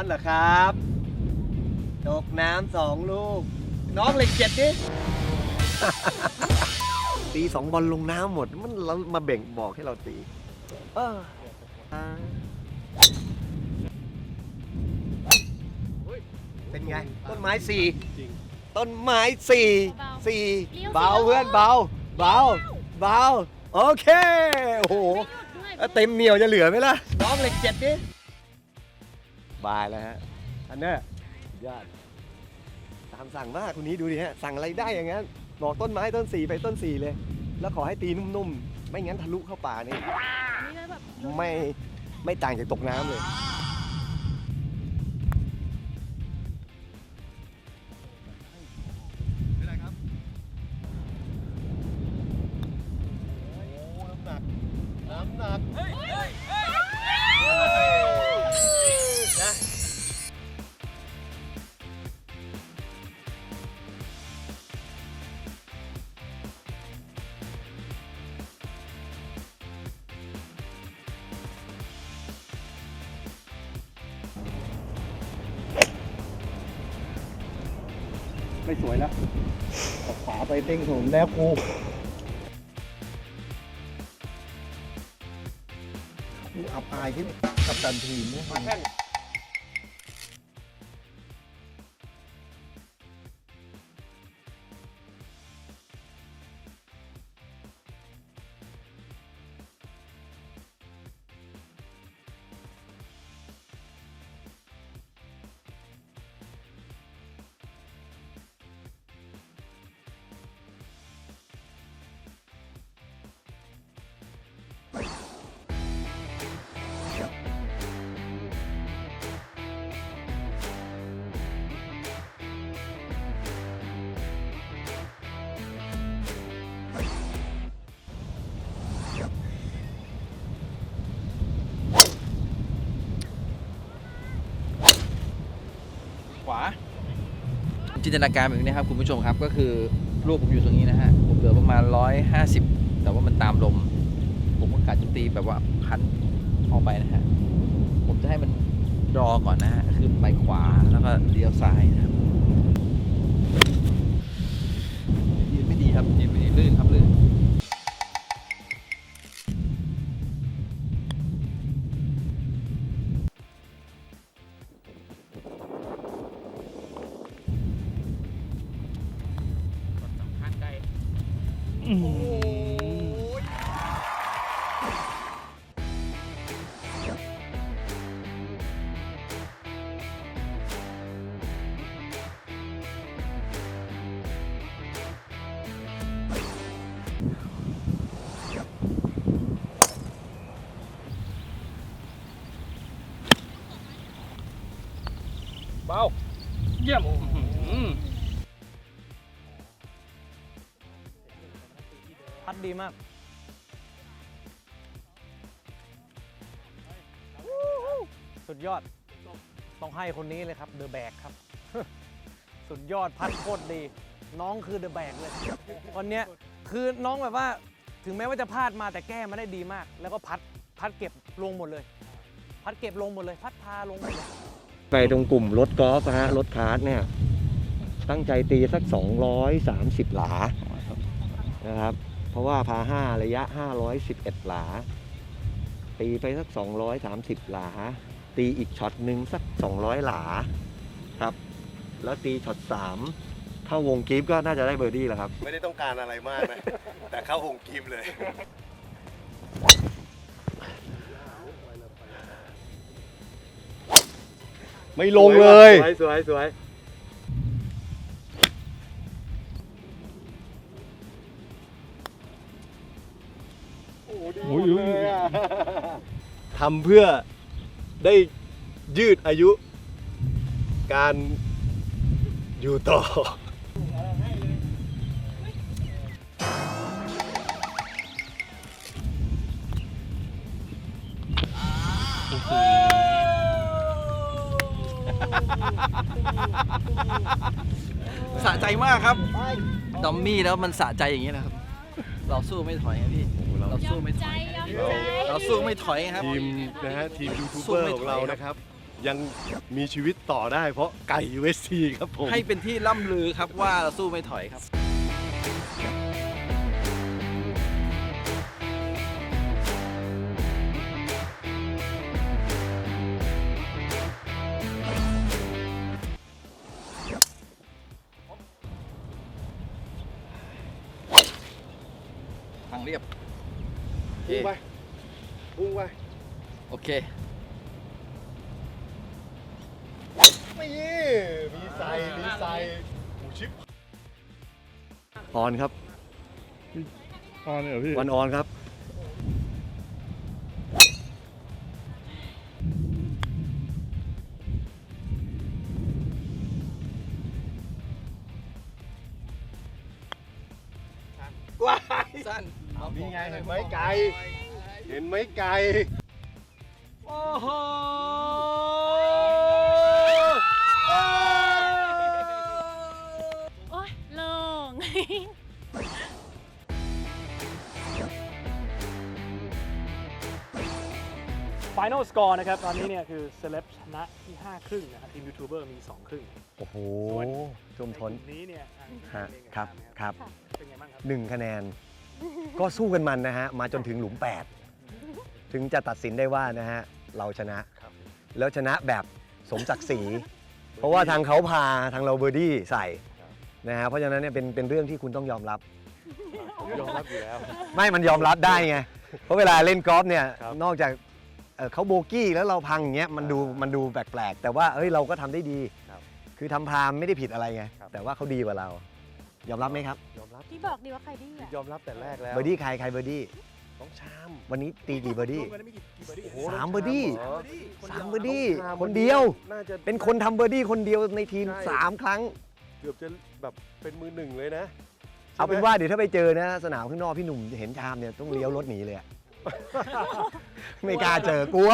อนเหรอครับ ตกน้ำสองลูก น้องเหล็กเจ็ดดิตีสองบอลลงน้ำหมด มันเรามาเบ่งบอกให้เราตี เออเป็นไง ต้นไม้สี่ต้นไม้สี่สี่เบาเพื่อนเบา เบา เบา โอเค โอ้โหเต็มเหนียวจะเหลือไหมล่ะ น้องเหล็กเจ็ดดิ บายแล้วฮะอันเนี้ยยอดตามสั่งมากคุณนี้ดูดิฮะสั่งอะไรได้อย่างนั้นบอกต้นไม้ต้นสี่ไปต้นสี่เลย แล้วขอให้ตีนุ่มๆ ไม่งั้นทะลุเข้าป่านี่นี่ก็แบบ ไม่ไม่ต่างจากตกน้ำเลย ไม่สวยแล้วออกขวาไปเต้งผมแล้วกูกูอับอายขึ้นกับตันทีมเนี่ย มาแค่ ขวา จินตนาการแบบนี้นะครับคุณผู้ชมครับก็คือลูกผมอยู่ตรงนี้นะฮะผมเหลือประมาณ150แต่ว่ามันตามลม ผมก็กะจะตีแบบว่าพันออกไปนะฮะผมจะให้มันรอก่อนนะฮะคือไปขวาแล้วก็เลี้ยวซ้ายนะครับ เบาเยี่ยมอืมพัดดีมากสุดยอดต้องให้คนนี้เลยครับเดอะแบกครับ สุดยอดพัดโคตรดี น้องคือเดอะแบกเลยวันเนี้ยคือน้องแบบว่าถึงแม้ว่าจะพลาดมาแต่แก้มาได้ดีมาก แล้วก็พัดพัดเก็บลงหมดเลย พัดเก็บลงหมดเลย พัดพาลงหมดเลย ไปตรงกลุ่มรถกอล์ฟนะฮะรถคาร์ทเนี่ย ตั้งใจตีสัก 230 หลานะครับ เพราะว่าพา5ระยะ 511 หลา ตีไปสัก 230 หลา ตีอีกช็อตหนึ่งสัก 200 หลาครับ แล้วตีช็อต3เข้าวงกีฟก็น่าจะได้เบอร์ดี้แล้วครับ ไม่ได้ต้องการอะไรมากนะ แต่เข้าหงกีมเลย ไม่ลงเลย สวยสวยสวยโอ้ดีหมดเลยอะทำเพื่อได้ยืดอายุ การอยู่ต่อ สะใจมากครับ ดอมมี่แล้วมันสะใจอย่างนี้นะครับ เราสู้ไม่ถอยครับพี่ เราสู้ไม่ถใจอย ยอมใจเราสู้ไม่ถอยครับ ทีมนะฮะทีมยูทูบเบอร์ของเรานะครับ ยังมีชีวิตต่อได้เพราะไก่ USC ครับผม ให้เป็นที่ล่ำลือครับว่าเราสู้ไม่ถอยครับ พุ่งไปพุ่งไปโอเคไม่มีใส่มีใส่หูชิปออนครับออนเหรอพี่วันออนครับสั้น นี่ไงเห็นไหมไก่ เห็นไหมไก่ โอ้โหโอ้ยโล่ง Final Score นะครับ ตอนนี้เนี่ยคือเซเลบชนะที่ 5 ครึ่งนะครับทีมยูทูบเบอร์มี 2 ครึ่งโอ้โหส่วนท่วมในท้นกลุ่มนี้เนี่ยทางฮะเองกัครับ ทางเนี่ยครับ เป็นไงบ้างครับ หนึ่งคะแนน ก็สู้กันมันนะฮะ มาจนถึงหลุม 8 ถึงจะตัดสินได้ว่านะฮะ เราชนะแล้วชนะแบบสมศักดิ์ศรี เพราะว่าทางเขาพาทางเราเบอร์ดี้ใส่นะฮะ เพราะฉะนั้นเนี่ยเป็นเป็นเรื่องที่คุณต้องยอมรับผมยอมรับอยู่แล้ว ไม่มันยอมรับได้ไง เพราะเวลาเล่นกอล์ฟเนี่ย ครับนอกจากเอ่อเขาโบกี้แล้วเราพังอย่างเงี้ย มันดูมันดูแปลกๆ แต่ว่าเอ้ยเราก็ทำได้ดี ครับคือทำพามไม่ได้ผิดอะไรไง ครับ แต่ว่าเขาดีกว่าเรา ยอมรับไหมครับ ยอมรับที่บอกดีว่าใครดีอะยอมรับแต่แรกแล้วเบอร์ดี้ใครใครเบอร์ดี้ต้องชามวันนี้ตีกี่เบอร์ดี้รวมกันได้ไม่กี่กี่เบอร์ดี้โอ้โหสามเบอร์ดี้เหรอ สามเบอร์ดี้ต้องชามคนเดียว น่าจะ เป็นคนทำเบอร์ดี้คนเดียวในทีมใช่ สามครั้ง เกือบจะแบบเป็นมือหนึ่งเลยนะเอาเป็นว่าเดี๋ยวถ้าไปเจอนะ สนามข้างนอกพี่หนุ่มเห็นชามเนี่ยต้องเลี้ยวรถหนีเลยอะ ไม่กล้าเจอกลัว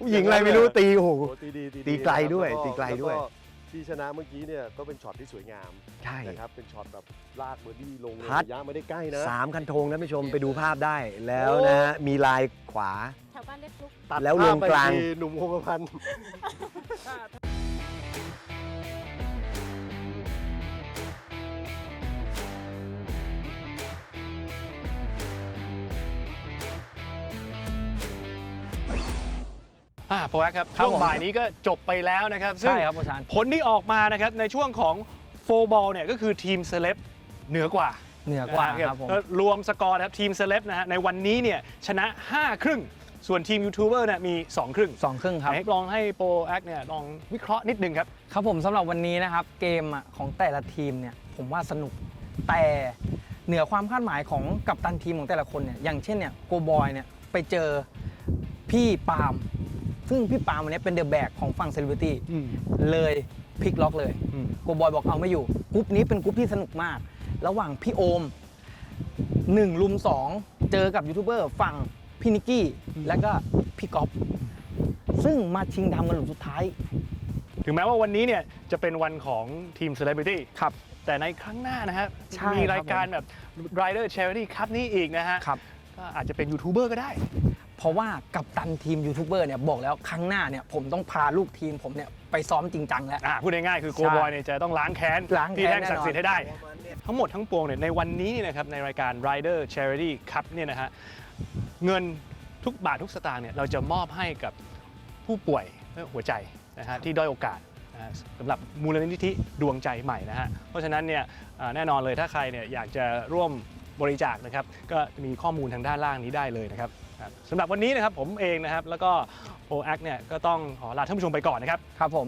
ผู้หญิงอะไรไม่รู้ตีโอ้โห โอ้ตีดีตีไกลด้วยนะครับตีไกลด้วย แก็ ที่ชนะเมื่อกี้เนี่ยก็เป็นช็อตที่สวยงามใช่นะครับเป็นช็อตแบบลากเบอร์ดี้ลงในพัด ระยะไม่ได้ใกล้นะ สามคันธงนะผู้ชมไปดูภาพได้แล้วนะฮะมีลายขวา แถวบ้านเรียกฟลุก ตัดแล้วลงภพไปกลางทีหนุ่มคงกระพัน อ่าโปรแอคครับครับช่วงผมบ่ายนี้ก็จบไปแล้วนะครับซึ่งใช่ครับอาจารย์ ผลที่ออกมานะครับในช่วงของโฟบอลเนี่ยก็คือทีมเซเลบเหนือกว่าเหนือกว่านะครับผมก็รวมสกอร์นะครับทีมเซเลบนะฮะในวันนี้เนี่ยชนะ 5 ครึ่ง ส่วนทีมยูทูบเบอร์เนี่ยมี 2 ครึ่งสองครึ่งครับ ไหนลองให้โปรแอคเนี่ยลองวิเคราะห์นิดนึงครับ ครับผมสำหรับวันนี้นะครับเกมอะของแต่ละทีมเนี่ยผมว่าสนุกแต่เหนือความคาดหมายของกัปตันทีมของแต่ละคนเนี่ยอย่างเช่นเนี่ยโกบอยเนี่ยไปเจอพี่ปาล์ม ซึ่งพี่ปาล์มวันนี้เป็นเดอะแบกของฝั่งเซเลบริตี้เลยพลิกล็อกเลยอืม โกบอยบอกเอาไม่อยู่กรุ๊ปนี้เป็นกรุ๊ปที่สนุกมาก ระหว่างพี่โอม1ลุม2เจอกับยูทูบเบอร์ฝั่งพี่นิกกี้และก็พี่ก๊อฟซึ่งมาชิงดำกันหลุมสุดท้าย ถึงแม้ว่าวันนี้เนี่ยจะเป็นวันของทีมเซเลบริตี้ครับแต่ในครั้งหน้านะฮะใช่มีครับรายการแบบ Rider Charity Cup นี้อีกนะฮะครับ ก็อาจจะเป็นยูทูบเบอร์ก็ได้ เพราะว่ากับตันทีมยูทูบเบอร์เนี่ยบอกแล้วครั้งหน้าเนี่ยผมต้องพาลูกทีมผมเนี่ยไปซ้อมจริงจังแล้ว อ่าพูดง่ายๆคือโกใช่บอยเนี่ยจะต้องล้างแค้นล้างแค้นที่แท่งศักดิ์สิทธิ์แน่ให้นอนได้ ทั้งหมดทั้งปวงเนี่ยในวันนี้เนี่ยนะครับในรายการ Rider Charity Cup เนี่ยนะฮะเงินทุกบาททุกสตางค์เนี่ยเราจะมอบให้กับผู้ป่วยด้วยหัวใจนะฮะที่ด้อยโอกาสนะฮะสำหรับมูลนิธิดวงใจใหม่นะฮะเพราะฉะนั้นเนี่ยอ่าแน่นอนเลยถ้าใครเนี่ยอยากจะร่วมบริจาคนะครับก็มีข้อมูลทางด้านล่างนี้ได้เลยนะครับ ครับสำหรับวันนี้นะครับผมเองนะครับแล้วก็โอแอคเนี่ยก็ต้องขอลาท่านผู้ชมไปก่อนนะครับ ครับผม